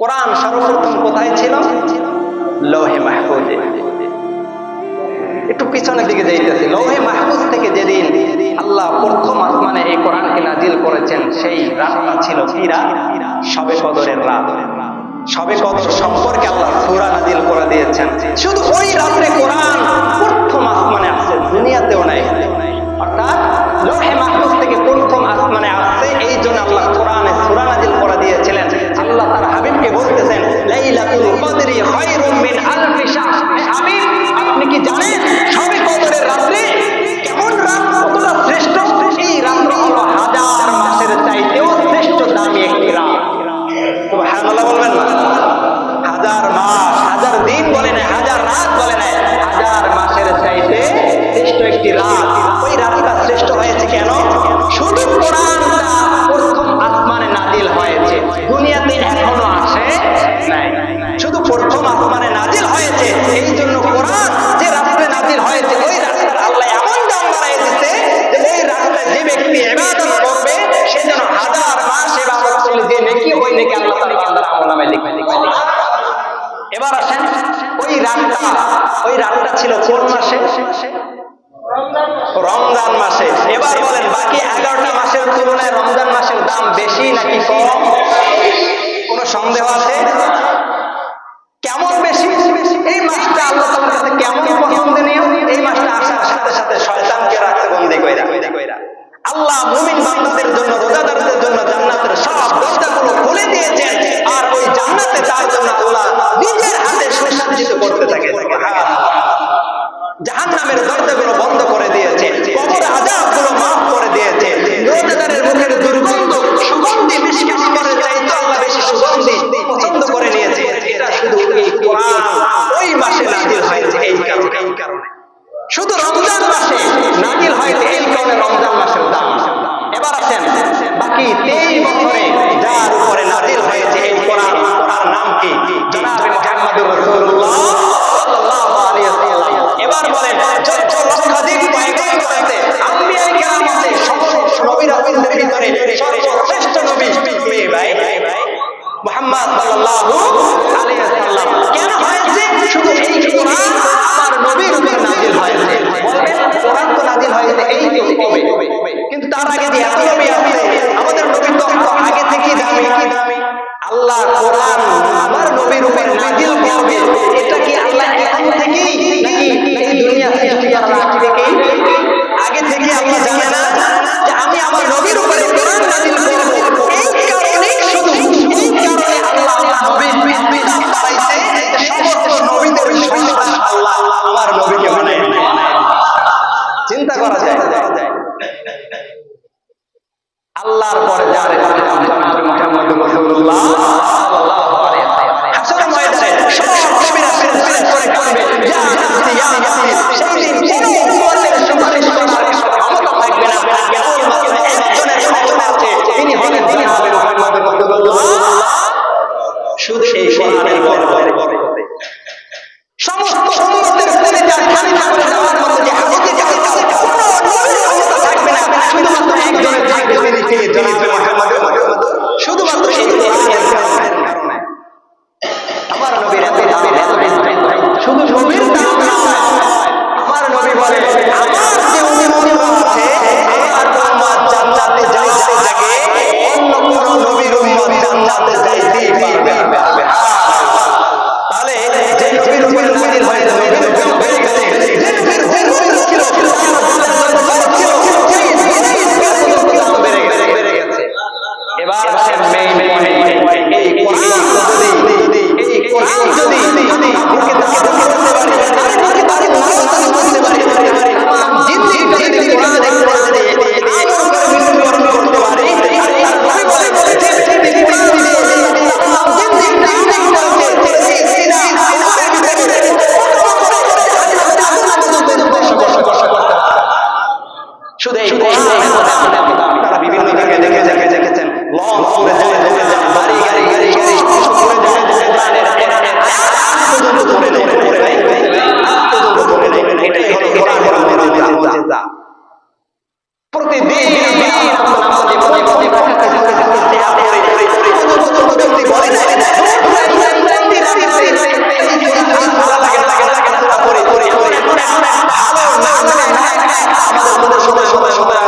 কোরআন সর্বপ্রথম কোথায় ছিল? লৌহে মাহফুজে। একটু পিছনের দিকে যাইতেছে। লৌহে মাহফুজ থেকে যেদিন আল্লাহ প্রথম আসমানে এই কোরআনকে নাজিল করেছেন, সেই রাতটা ছিল ফিরা সবে কদরের রাত। সবে কদর সম্পর্কে আল্লাহ সুরা নাজিল করে দিয়েছেন। শুধু ওই রাত্রে কোরআন এবার আসেন, ওই রাতটা ওই রাতটা ছিল কোন মাসে? রমজান মাসে। এবার বলেন, বাকি এগারোটা মাসের তুলনায় রমজান মাসের দাম বেশি নাকি কম? কোনো সন্দেহ আছে? শুধু রমজান মাসে নাজিল হয় এই কারণে রমজান মাসের দাম। এবার আসেন বাকি তেইশ বছরে যার উপরে নাজিল হয়েছে এই কোরআন, তার নাম কি? মোহাম্মদুর রসুল্লাহ এবার বলেন চোদ্দ ভাই? সাল্লাল্লাহু আল্লাহ, কোরআন, আমার নবীর উপর নাজিল করবে এটা কি আল্লাহ এখন থেকেই নাকি? এই দুনিয়া সৃষ্টি করার আগে থেকেই আগে থেকে আল্লাহ জানে না যে আমি আমার নবীর উপরে কোরআন নাজিল করব? এই কারণে শুধু এই কারণে আল্লাহ আমার নবীর বিধান বাড়াইছে সমস্ত নবীদের সন্তান আল্লাহ আমার নবীকে বানায় চিন্তা করা যায়। আল্লাহর পরে যার মুহাম্মদ রাসূলুল্লাহ শুধু সবির দাম সময় সময়